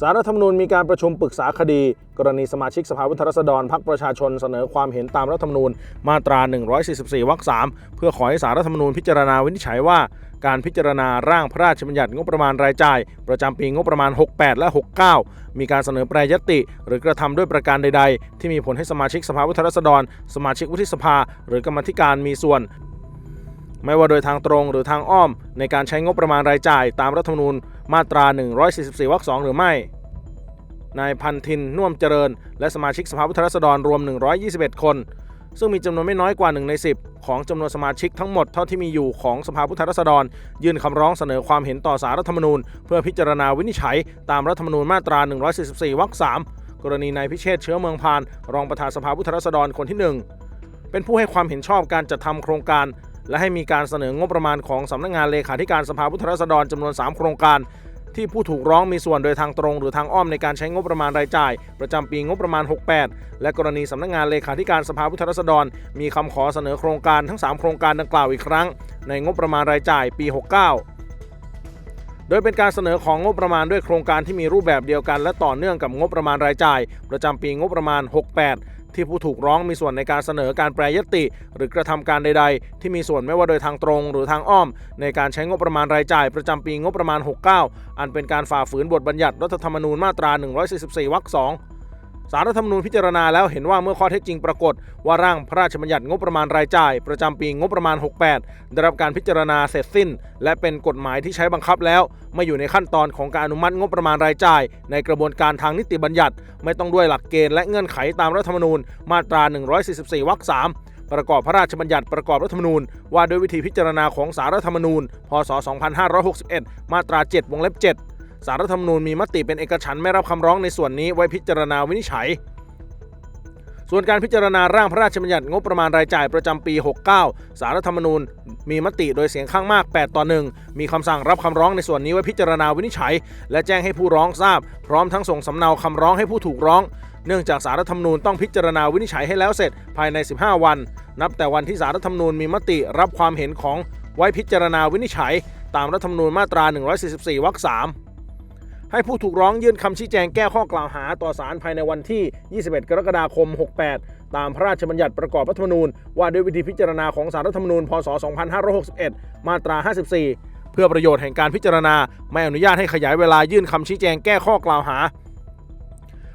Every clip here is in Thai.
สารรัฐธรรมนูญมีการประชุมปรึกษาคดี กรณีสมาชิกสภาวุฒิราษฎรพรรคประชาชนเสนอความเห็นตามรัฐธรรมนูญมาตรา 144 วรรค 3 เพื่อขอให้สารรัฐธรรมนูญพิจารณาวินิจฉัยว่า การพิจารณาร่างพระราชบัญญัติงบประมาณรายจ่าย ประจำปีงบประมาณ 68 และ 69 มีการเสนอแปรยติ หรือกระทำด้วยประการใด ๆ ที่มีผลให้สมาชิกสภาวุฒิราษฎร สมาชิกวุฒิสภา หรือกรรมธิการมีส่วน ไม่ว่าโดยทางตรงหรือทางอ้อม ในการใช้งบประมาณรายจ่ายตามรัฐธรรมนูญมาตรา 144วรรค2หรือไม่ นายพันทินน่วมเจริญ และสมาชิกสภาผู้แทนราษฎรรวม 121 คน ซึ่งมีจำนวนไม่น้อยกว่า 1 ใน 10 ของจำนวนสมาชิกทั้งหมดเท่าที่มีอยู่ของสภาผู้แทนราษฎร ยื่นคำร้องเสนอความเห็นต่อสารรัฐธรรมนูญ เพื่อพิจารณาวินิจฉัย ตามรัฐธรรมนูญมาตรา 144วรรค3กรณีนายพิเชษเชื้อเมืองพาน รองประธานสภาผู้แทนราษฎรคนที่ 1 เป็นผู้ให้ความเห็นชอบการจัดทำโครงการ และให้มีการเสนองบประมาณของสำนักงานเลขาธิการสภาผู้แทนราษฎรจำนวน 3 โครงการ ที่ผู้ถูกร้องมีส่วนโดยทางตรงหรือทางอ้อมในการใช้งบประมาณรายจ่าย ประจำปีงบประมาณ 68 และกรณีสำนักงานเลขาธิการสภาผู้แทนราษฎร มีคำขอเสนอโครงการทั้ง 3 โครงการดังกล่าวอีกครั้ง ในงบประมาณรายจ่ายปี 69โดยเป็นการเสนอของงบประมาณด้วยโครงการที่มีรูปแบบเดียวกัน และต่อเนื่องกับงบประมาณรายจ่าย ประจำปีงบประมาณ 68 ที่ผู้ถูกร้องมีส่วนในการเสนอการแปรยติ หรือกระทำการใด ๆ ที่มีส่วนไม่ว่าโดยทางตรง หรือทางอ้อม ในการใช้งบประมาณรายจ่าย ประจำปีงบประมาณ 69 อันเป็นการฝ่าฝืนบทบัญญัติรัฐธรรมนูญมาตรา 144วรรค2 สารรัฐธรรมนูญพิจารณาแล้วเห็นว่าเมื่อข้อเท็จจริงปรากฏ ว่าร่างพระราชบัญญัติงบประมาณรายจ่าย ประจำปีงบประมาณ 68 ได้รับการพิจารณาเสร็จสิ้น และเป็นกฎหมายที่ใช้บังคับแล้ว ไม่อยู่ในขั้นตอนของการอนุมัติงบประมาณรายจ่าย ในกระบวนการทางนิติบัญญัติ ไม่ต้องด้วยหลักเกณฑ์และเงื่อนไขตามรัฐธรรมนูญมาตรา 144วรรค3ประกอบพระราชบัญญัติประกอบรัฐธรรมนูญ ว่าด้วยวิธีพิจารณาของสารรัฐธรรมนูญ พศ 2561 มาตรา 7 วงเล็บ 7 สารรัฐธรรมนูญมีมติเป็นเอกฉันท์ไม่รับคำร้องในส่วนนี้ไว้พิจารณาวินิจฉัย ส่วนการพิจารณาร่างพระราชบัญญัติงบประมาณรายจ่ายประจำปี 69 สารรัฐธรรมนูญ มีมติโดยเสียงข้างมาก 8 ต่อ 1 มีคำสั่งรับคำร้องในส่วนนี้ไว้พิจารณาวินิจฉัย และแจ้งให้ผู้ร้องทราบ พร้อมทั้งส่งสำเนาคำร้องให้ผู้ถูกร้องเนื่องจากสารรัฐธรรมนูญต้องพิจารณาวินิจฉัยให้แล้วเสร็จภายใน 15 วัน นับแต่วันที่สารรัฐธรรมนูญมีมติรับความเห็นของไว้พิจารณาวินิจฉัย ตามรัฐธรรมนูญมาตรา 144 วรรค 3 ให้ผู้ถูกร้องยื่นคำชี้แจงแก้ข้อกล่าวหาต่อศาลภายในวันที่ 21 กรกฎาคม 68 ตามพระราชบัญญัติประกอบรัฐธรรมนูญ ว่าด้วยวิธีพิจารณาของสารรัฐธรรมนูญ พศ 2561 มาตรา 54 เพื่อประโยชน์แห่งการพิจารณา ไม่อนุญาตให้ขยายเวลายื่นคำชี้แจงแก้ข้อกล่าวหา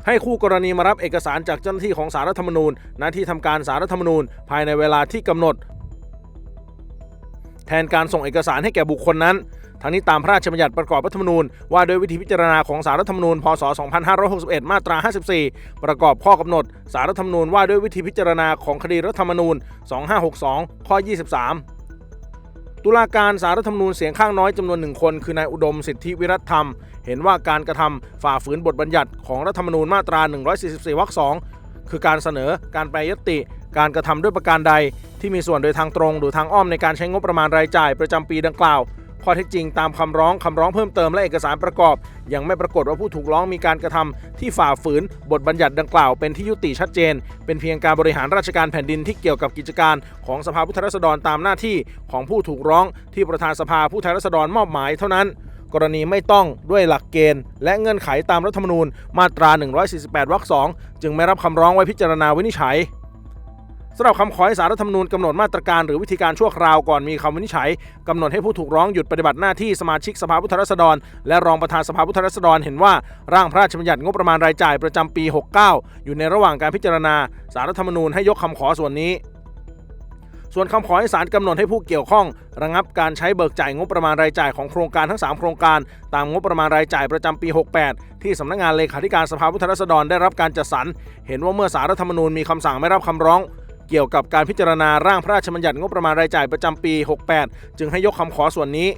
ให้คู่กรณีมารับเอกสารจากเจ้าหน้าที่ของสารรัฐธรรมนูญณที่ทำการสารรัฐธรรมนูญภายในเวลาที่กำหนด แทนการส่งเอกสารให้แก่บุคคลนั้น ทั้งนี้ตามพระราชบัญญัติประกอบรัฐธรรมนูญว่าโดยวิธีพิจารณาของสารรัฐธรรมนูญ พศ 2561 มาตรา 54 ประกอบข้อกำหนด สารรัฐธรรมนูญว่าด้วยวิธีพิจารณาของคดีรัฐธรรมนูญ 2562 ข้อ 23ตุลาการสารรัฐธรรมนูญเสียงข้างน้อยจำนวนหนึ่งคน คือนายอุดมสิทธิวิรัตธรรม เห็นว่าการกระทำฝ่าฝืนบทบัญญัติของรัฐธรรมนูญมาตรา 144 วรรค 2 คือการเสนอการแปรยติ การกระทำด้วยประการใด ที่มีส่วนโดยทางตรงหรือทางอ้อมในการใช้งบประมาณรายจ่ายประจำปีดังกล่าวข้อเท็จจริงตามคำร้องคำร้องเพิ่มเติมและเอกสารประกอบ ยังไม่ปรากฏว่าผู้ถูกร้องมีการกระทำที่ฝ่าฝืน บทบัญญัติดังกล่าวเป็นที่ยุติชัดเจน เป็นเพียงการบริหารราชการแผ่นดินที่เกี่ยวกับกิจการ ของสภาผู้แทนราษฎรตามหน้าที่ของผู้ถูกร้องที่ประธานสภาผู้แทนราษฎรมอบหมายเท่านั้น กรณีไม่ต้องด้วยหลักเกณฑ์ และเงื่อนไขตามรัฐธรรมนูญมาตรา 148 วรรค 2 จึงไม่รับคำร้องไว้พิจารณาวินิจฉัย สำหรับคำขอให้สารรัฐธรรมนูญกำหนดมาตรการหรือวิธีการชั่วคราวก่อนมีคำวินิจฉัยกำหนดให้ผู้ถูกร้องหยุดปฏิบัติหน้าที่สมาชิกสภาผู้แทนราษฎร และรองประธานสภาผู้แทนราษฎรเห็นว่าร่างพระราชบัญญัติงบประมาณรายจ่ายประจำปี 69 อยู่ในระหว่างการพิจารณา สารรัฐธรรมนูญให้ยกคำขอส่วนนี้ส่วนคำขอให้ศาลกำหนดให้ผู้เกี่ยวข้อง ระงับการใช้เบิกจ่ายงบประมาณรายจ่ายของโครงการทั้ง 3 โครงการ ตามงบประมาณรายจ่ายประจำปี 68 ที่สำนักงานเลขาธิการสภาผู้แทนราษฎรได้รับการจัดสรร เห็นว่าเมื่อสารรัฐธรรมนูญมีคำสั่งไม่รับคำร้อง เกี่ยวกับการพิจารณาร่างพระราชบัญญัติงบประมาณรายจ่ายประจำปี 68 จึงให้ยกคำขอส่วนนี้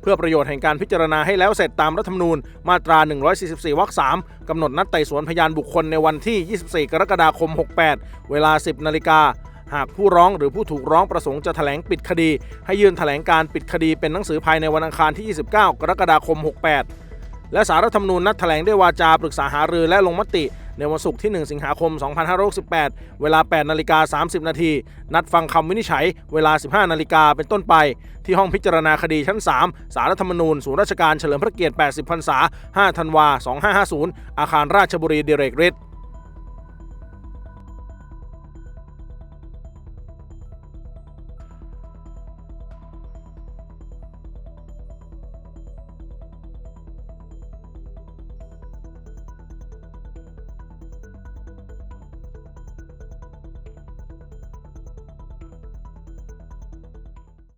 เพื่อประโยชน์แห่งการพิจารณาให้แล้วเสร็จตามรัฐธรรมนูญมาตรา 144 วรรค 3 กำหนดนัดไต่สวนพยานบุคคลในวันที่ 24 กรกฎาคม 68 เวลา 10 นาฬิกาหากผู้ร้องหรือผู้ถูกร้องประสงค์จะแถลงปิดคดี ให้ยื่นแถลงการปิดคดีเป็นหนังสือภายในวันอังคารที่ 29 กรกฎาคม 68 และสารรัฐธรรมนูญนัดแถลงด้วยวาจาปรึกษาหารือและลงมติ ในวันศุกร์ที่ 1 สิงหาคม 2568 เวลา 8 นาฬิกา 30 นาที นัดฟังคำวินิจฉัย เวลา 15 นาฬิกาเป็นต้นไป ที่ห้องพิจารณาคดีชั้น 3 สารรัฐธรรมนูญ ศูนย์ราชการเฉลิมพระเกียรติ 80 พรรษา 5 ธันวา 2550 อาคารราชบุรีดิเรกฤทธิ์